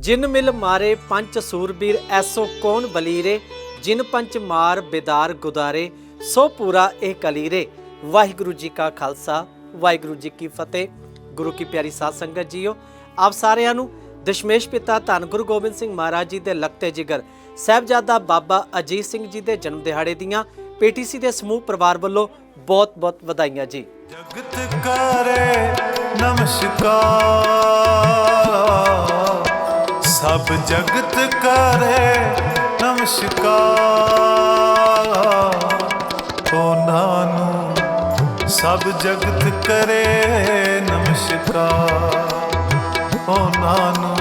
ਜਿਨ ਮਿਲ ਮਾਰੇ ਪੰਚ ਸੂਰਬੀਰ, ਐਸੋ ਕੌਣ ਬਲੀਰੇ? ਜਿਨ ਪੰਚ ਮਾਰ ਬਿਦਾਰ ਗੁਦਾਰੇ, ਸੋ ਪੂਰਾ ਇਹ ਕਲੀਰੇ। ਵਾਹਿਗੁਰੂ ਜੀ ਕਾ ਖਾਲਸਾ, ਵਾਹਿਗੁਰੂ ਜੀ ਕੀ ਫਤਿਹ। ਗੁਰੂ ਕੀ ਪਿਆਰੀ ਸਾਧ ਸੰਗਤ ਜੀਓ, ਆਪ ਸਾਰਿਆਂ ਨੂੰ ਦਸ਼ਮੇਸ਼ ਪਿਤਾ ਧੰਨ ਗੁਰੂ ਗੋਬਿੰਦ ਸਿੰਘ ਮਹਾਰਾਜ ਜੀ ਦੇ ਲਖਤੇ ਜਿਗਰ, ਸਾਹਿਬਜ਼ਾਦਾ ਬਾਬਾ ਅਜੀਤ ਸਿੰਘ ਜੀ ਦੇ ਜਨਮ ਦਿਹਾੜੇ ਦੀਆਂ ਪੀਟੀਸੀ ਦੇ ਸਮੂਹ ਪਰਿਵਾਰ ਵੱਲੋਂ ਬਹੁਤ-ਬਹੁਤ ਵਧਾਈਆਂ ਜੀ। ਜਗਤ ਕਰੇ ਨਮਸਕਾਰ। ਸਭ ਜਗਤ ਕਰੇ ਨਮਸਕਾਰ। ਉਹਨਾਂ ਨੂੰ ਸਭ ਜਗਤ ਕਰੇ ਨਮਸਕਾਰ। ਉਹਨਾਂ ਨੂੰ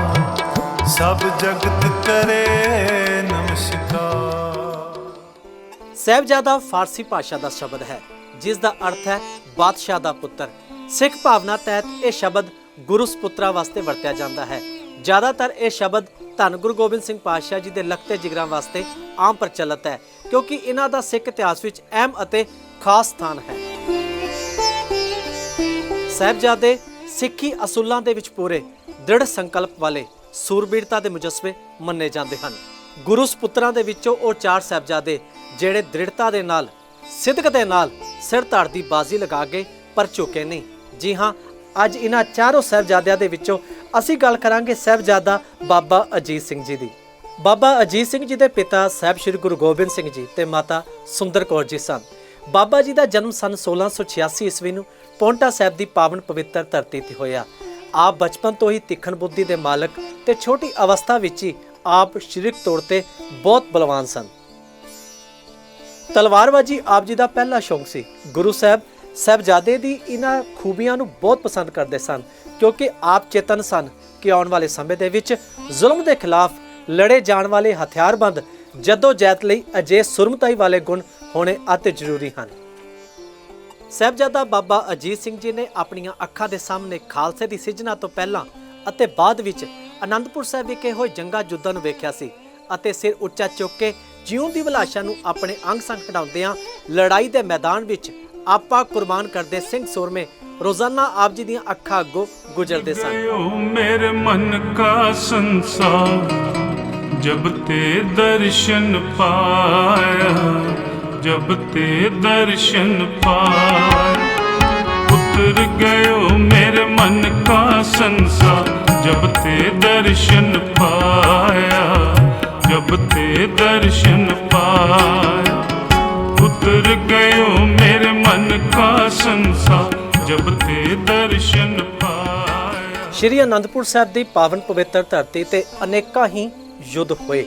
ਸਭ ਜਗਤ ਕਰੇ ਨਮਸਕਾਰ। ਸਾਹਿਬਜ਼ਾਦਾ ਫਾਰਸੀ ਭਾਸ਼ਾ ਦਾ ਸ਼ਬਦ ਹੈ, ਜਿਸ ਦਾ ਅਰਥ ਹੈ ਬਾਦਸ਼ਾਹ ਦਾ ਪੁੱਤਰ। ਸਿੱਖ ਭਾਵਨਾ ਤਹਿਤ ਇਹ ਸ਼ਬਦ ਗੁਰੂ ਸੁਪੁੱਤਰਾ ਵਾਸਤੇ ਵਰਤਿਆ ਜਾਂਦਾ ਹੈ। ਜ਼ਿਆਦਾਤਰ ਇਹ ਸ਼ਬਦ ਧੰਨ ਗੁਰੂ ਗੋਬਿੰਦ ਸਿੰਘ ਪਾਤਸ਼ਾਹ ਜੀ ਦੇ ਲਖਤੇ ਜਿਗਰਾਂ ਵਾਸਤੇ ਆਮ ਪ੍ਰਚਲਿਤ ਹੈ, ਕਿਉਂਕਿ ਇਹਨਾਂ ਦਾ ਸਿੱਖ ਇਤਿਹਾਸ ਵਿੱਚ ਅਹਿਮ ਅਤੇ ਖਾਸ ਸਥਾਨ ਹੈ। ਸਾਹਿਬਜ਼ਾਦੇ ਸਿੱਖੀ ਅਸੂਲਾਂ ਦੇ ਵਿੱਚ ਪੂਰੇ ਦ੍ਰਿੜ ਸੰਕਲਪ ਵਾਲੇ ਸੂਰਬੀਰਤਾ ਦੇ ਮੁਜੱਸਮੇ ਮੰਨੇ ਜਾਂਦੇ ਹਨ। ਗੁਰੂ ਸੁਪੁੱਤਰਾਂ ਦੇ ਵਿੱਚੋਂ ਉਹ ਚਾਰ ਸਾਹਿਬਜ਼ਾਦੇ ਜਿਹੜੇ ਦ੍ਰਿੜਤਾ ਦੇ ਨਾਲ ਸਿੱਧਕ ਦੇ ਨਾਲ ਸਿਰ ਧੜ ਦੀ ਬਾਜ਼ੀ ਲਗਾ ਕੇ ਪਰ ਝੁਕੇ ਨਹੀਂ। ਜੀ ਹਾਂ ਅੱਜ ਇਹਨਾਂ ਚਾਰੋਂ ਸਾਹਿਬਜ਼ਾਦਿਆਂ ਦੇ ਵਿੱਚੋਂ ਅਸੀਂ ਗੱਲ ਕਰਾਂਗੇ ਸਾਹਿਬਜ਼ਾਦਾ ਬਾਬਾ ਅਜੀਤ ਸਿੰਘ ਜੀ ਦੀ। ਬਾਬਾ ਅਜੀਤ ਸਿੰਘ ਜੀ ਦੇ ਪਿਤਾ ਸਾਹਿਬ ਸ੍ਰੀ ਗੁਰੂ ਗੋਬਿੰਦ ਸਿੰਘ ਜੀ ਤੇ ਮਾਤਾ ਸੁੰਦਰ ਕੌਰ ਜੀ ਸਨ। ਬਾਬਾ ਜੀ ਦਾ ਜਨਮ ਸਨ 1686 ਈਸਵੀ ਨੂੰ ਪੌਂਟਾ ਸਾਹਿਬ ਦੀ ਪਾਵਨ ਪਵਿੱਤਰ ਧਰਤੀ ਤੇ ਹੋਇਆ। ਆਪ ਬਚਪਨ ਤੋਂ ਹੀ ਤਿੱਖਣ ਬੁੱਧੀ ਦੇ ਮਾਲਕ ਤੇ ਛੋਟੀ ਅਵਸਥਾ ਵਿੱਚ ਹੀ ਆਪ ਸਰੀਰਕ ਤੌਰ ਤੇ ਬਹੁਤ ਬਲਵਾਨ ਸਨ। ਤਲਵਾਰਬਾਜੀ ਆਪ ਜੀ ਦਾ ਪਹਿਲਾ ਸ਼ੌਂਕ ਸੀ। ਗੁਰੂ ਸਾਹਿਬ ਸਾਹਿਬਜ਼ਾਦੇ ਦੀ ਇਹਨਾਂ ਖੂਬੀਆਂ ਨੂੰ ਬਹੁਤ ਪਸੰਦ ਕਰਦੇ ਸਨ, ਕਿਉਂਕਿ ਆਪ ਚੇਤਨ ਸਨ ਕਿ ਆਉਣ ਵਾਲੇ ਸਮੇਂ ਦੇ ਵਿੱਚ ਜ਼ੁਲਮ ਦੇ ਖਿਲਾਫ ਲੜੇ ਜਾਣ ਵਾਲੇ ਹਥਿਆਰਬੰਦ ਜੱਦੋ ਜਹਿਦ ਲਈ ਅਜੇ ਸੁਰਮਤਾਈ ਵਾਲੇ ਗੁਣ ਹੋਣੇ ਅਤਿ ਜ਼ਰੂਰੀ ਹਨ। ਸਾਹਿਬਜ਼ਾਦਾ ਬਾਬਾ ਅਜੀਤ ਸਿੰਘ ਜੀ ਨੇ ਆਪਣੀਆਂ ਅੱਖਾਂ ਦੇ ਸਾਹਮਣੇ ਖਾਲਸੇ ਦੀ ਸਿਰਜਣਾ ਤੋਂ ਪਹਿਲਾਂ ਅਤੇ ਬਾਅਦ ਵਿੱਚ ਅਨੰਦਪੁਰ ਸਾਹਿਬ ਵਿਖੇ ਹੋਏ ਜੰਗਾ ਜੁੱਧਾਂ ਨੂੰ ਵੇਖਿਆ ਸੀ ਅਤੇ ਸਿਰ ਉੱਚਾ ਚੁੱਕ ਕੇ ਜਿਉਂ ਦੀ ਵਿਲਾਸ਼ਾ ਨੂੰ ਆਪਣੇ ਅੰਗ ਸੰਗ ਕਢਾਉਂਦਿਆਂ ਲੜਾਈ ਦੇ ਮੈਦਾਨ ਵਿੱਚ ਆਪਾ ਕੁਰਬਾਨ ਕਰਦੇ ਸਿੰਘ ਸੂਰਮੇ ਰੋਜ਼ਾਨਾ ਆਪ ਜੀ ਦੀਆਂ ਅੱਖਾਂ ਅੱਗੋਂ ਗੁਜ਼ਰਦੇ ਸਨ। ਮੇਰੇ ਮਨ ਕਾ ਸੰਸਾਰ, ਜਬ ਤੇ ਦਰਸ਼ਨ ਪਾਇਆ, ਜਬ ਤੇ ਦਰਸ਼ਨ ਪਾਇਆ। ਉਤਰ ਗਇਓ ਮੇਰੇ ਮਨ ਕਾ ਸੰਸਾ ਜਬ ਤੇ ਦਰਸ਼ਨ ਪਾਇਆ, ਜਬ ਤੇ ਦਰਸ਼ਨ ਪਾਇਆ। ਸ਼੍ਰੀ ਅਨੰਦਪੁਰ ਸਾਹਿਬ ਦੀ ਪਾਵਨ ਪਵਿੱਤਰ ਧਰਤੀ ਤੇ ਅਨੇਕਾਂ ਹੀ ਯੁੱਧ ਹੋਏ।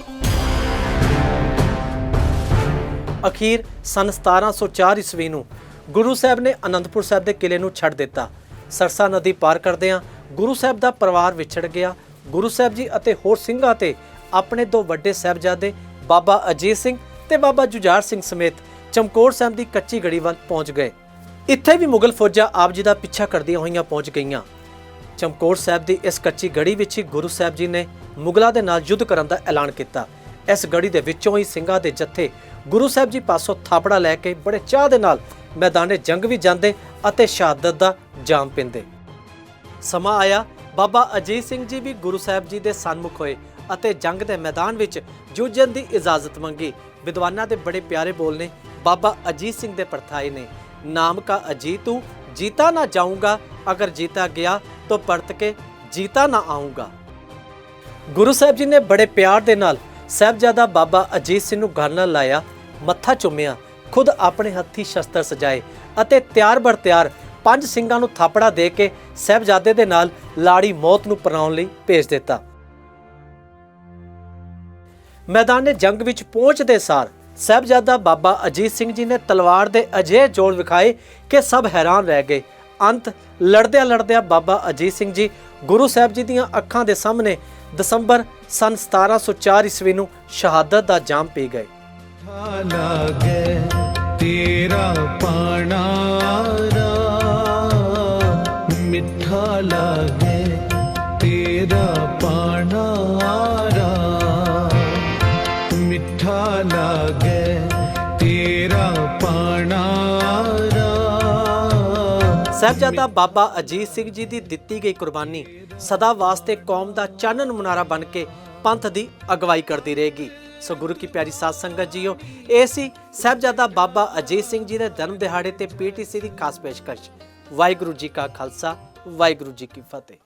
ਅਖੀਰ ਸਨ 1704 ਈਸਵੀ ਨੂੰ ਗੁਰੂ ਸਾਹਿਬ ਨੇ ਅਨੰਦਪੁਰ ਸਾਹਿਬ ਦੇ ਕਿਲੇ ਨੂੰ ਛੱਡ ਦਿੱਤਾ। ਸਰਸਾ ਨਦੀ ਪਾਰ ਕਰਦਿਆਂ ਗੁਰੂ ਸਾਹਿਬ ਦਾ ਪਰਿਵਾਰ ਵਿਛੜ ਗਿਆ। ਗੁਰੂ ਸਾਹਿਬ ਜੀ ਅਤੇ ਹੋਰ ਸਿੰਘਾਂ ਤੇ ਆਪਣੇ ਦੋ ਵੱਡੇ ਸਹਿਬਜ਼ਾਦੇ, ਬਾਬਾ ਅਜੀਤ ਸਿੰਘ ਤੇ ਬਾਬਾ ਜੁਝਾਰ ਸਿੰਘ ਸਮੇਤ ਚਮਕੌਰ ਸਾਹਿਬ ਦੀ ਕੱਚੀ ਗੜੀ ਵੱਲ ਪਹੁੰਚ ਗਏ। ਇੱਥੇ ਵੀ ਮੁਗਲ ਫੌਜਾਂ ਆਪ ਜੀ ਦਾ ਪਿੱਛਾ ਕਰਦੀਆਂ ਹੋਈਆਂ ਪਹੁੰਚ ਗਈਆਂ। ਚਮਕੌਰ ਸਾਹਿਬ ਦੀ ਇਸ ਕੱਚੀ ਗੜੀ ਵਿੱਚ ਹੀ ਗੁਰੂ ਸਾਹਿਬ ਜੀ ਨੇ ਮੁਗਲਾਂ ਦੇ ਨਾਲ ਯੁੱਧ ਕਰਨ ਦਾ ਐਲਾਨ ਕੀਤਾ। ਇਸ ਗੜੀ ਦੇ ਵਿੱਚੋਂ ਹੀ ਸਿੰਘਾਂ ਦੇ ਜੱਥੇ ਗੁਰੂ ਸਾਹਿਬ ਜੀ ਪਾਸੋਂ ਥਾਪੜਾ ਲੈ ਕੇ ਬੜੇ ਚਾਹ ਦੇ ਨਾਲ ਮੈਦਾਨੇ ਜੰਗ ਵੀ ਜਾਂਦੇ ਅਤੇ ਸ਼ਹਾਦਤ ਦਾ ਜਾਮ ਪਿੰਦੇ। ਸਮਾਂ ਆਇਆ, ਬਾਬਾ ਅਜੀਤ ਸਿੰਘ ਜੀ ਵੀ ਗੁਰੂ ਸਾਹਿਬ ਜੀ ਦੇ ਸਨਮੁਖ ਹੋਏ ਅਤੇ ਜੰਗ ਦੇ ਮੈਦਾਨ ਵਿੱਚ ਜੂਝਣ ਦੀ ਇਜਾਜ਼ਤ ਮੰਗੀ। ਵਿਦਵਾਨਾਂ ਦੇ ਬੜੇ ਪਿਆਰੇ ਬੋਲ ਨੇ, ਬਾਬਾ ਅਜੀਤ ਸਿੰਘ ਦੇ ਪਰਥਾਏ ਨੇ। ਨਾਮ ਕਾ ਅਜੀਤੂ ਜੀਤਾ ਨਾ ਜਾਊਂਗਾ, ਅਗਰ ਜੀਤਾ ਗਿਆ ਤਾਂ ਪਰਤ ਕੇ ਜੀਤਾ ਨਾ ਆਊਂਗਾ। ਗੁਰੂ ਸਾਹਿਬ ਜੀ ਨੇ ਬੜੇ ਪਿਆਰ ਦੇ ਨਾਲ ਸਾਹਿਬਜ਼ਾਦਾ ਬਾਬਾ ਅਜੀਤ ਸਿੰਘ ਨੂੰ ਘਰ ਨਾਲ ਲਾਇਆ, ਮੱਥਾ ਚੁੰਮਿਆ, ਖੁਦ ਆਪਣੇ ਹੱਥੀ ਸ਼ਸਤਰ ਸਜਾਏ ਅਤੇ ਤਿਆਰ ਬਰ ਤਿਆਰ ਪੰਜ ਸਿੰਘਾਂ ਨੂੰ ਥਾਪੜਾ ਦੇ ਕੇ ਸਾਹਿਬਜ਼ਾਦੇ ਦੇ ਨਾਲ ਲਾੜੀ ਮੌਤ ਨੂੰ ਪਰਾਉਣ ਲਈ ਭੇਜ ਦਿੱਤਾ। ਮੈਦਾਨ ਨੇ ਜੰਗ ਵਿੱਚ ਪਹੁੰਚਦੇ ਸਾਰ ਸਾਹਿਬਜ਼ਾਦਾ ਬਾਬਾ ਅਜੀਤ ਸਿੰਘ ਜੀ ਨੇ ਤਲਵਾਰ ਦੇ ਅਜੇ ਜੋੜ ਵਿਖਾਏ ਕਿ ਸਭ ਹੈਰਾਨ ਰਹਿ ਗਏ। ਅੰਤ ਲੜਦਿਆਂ ਲੜਦਿਆਂ ਬਾਬਾ ਅਜੀਤ ਸਿੰਘ ਜੀ ਗੁਰੂ ਸਾਹਿਬ ਜੀ ਦੀਆਂ ਅੱਖਾਂ ਦੇ ਸਾਹਮਣੇ ਦਸੰਬਰ ਸਨ 1704 ਈਸਵੀ ਨੂੰ ਸ਼ਹਾਦਤ ਦਾ ਜਾਮ ਪੀ ਗਏ। ਲਾਗੇ ਤੇਰਾ ਪਾਣਾਰਾ ਮਿੱਠਾ ਲਾਗੇ, ਤੇਰਾ ਪਾਣਾਰਾ ਲਾਗੇ ਤੇਰਾ ਪਾਣਾਰਾ ਸਾਹਿਬਜ਼ਾਦਾ ਬਾਬਾ ਅਜੀਤ ਸਿੰਘ ਜੀ ਦੀ ਦਿੱਤੀ ਗਈ ਕੁਰਬਾਨੀ ਸਦਾ ਵਾਸਤੇ ਕੌਮ ਦਾ ਚਾਨਣ ਮੁਨਾਰਾ ਬਣ ਕੇ ਪੰਥ ਦੀ ਅਗਵਾਈ ਕਰਦੀ ਰਹੇਗੀ। ਸੋ ਗੁਰੂ ਕੀ ਪਿਆਰੀ ਸਾਧ ਸੰਗਤ ਜੀਓ, ਇਹ ਸੀ ਸਾਹਿਬਜ਼ਾਦਾ ਬਾਬਾ ਅਜੀਤ ਸਿੰਘ ਜੀ ਦੇ ਜਨਮ ਦਿਹਾੜੇ ਤੇ ਪੀਟੀਸੀ ਦੀ ਖਾਸ ਪੇਸ਼ਕਸ਼। ਵਾਹਿਗੁਰੂ ਜੀ ਕਾ ਖਾਲਸਾ, ਵਾਹਿਗੁਰੂ ਜੀ ਕੀ ਫਤਿਹ।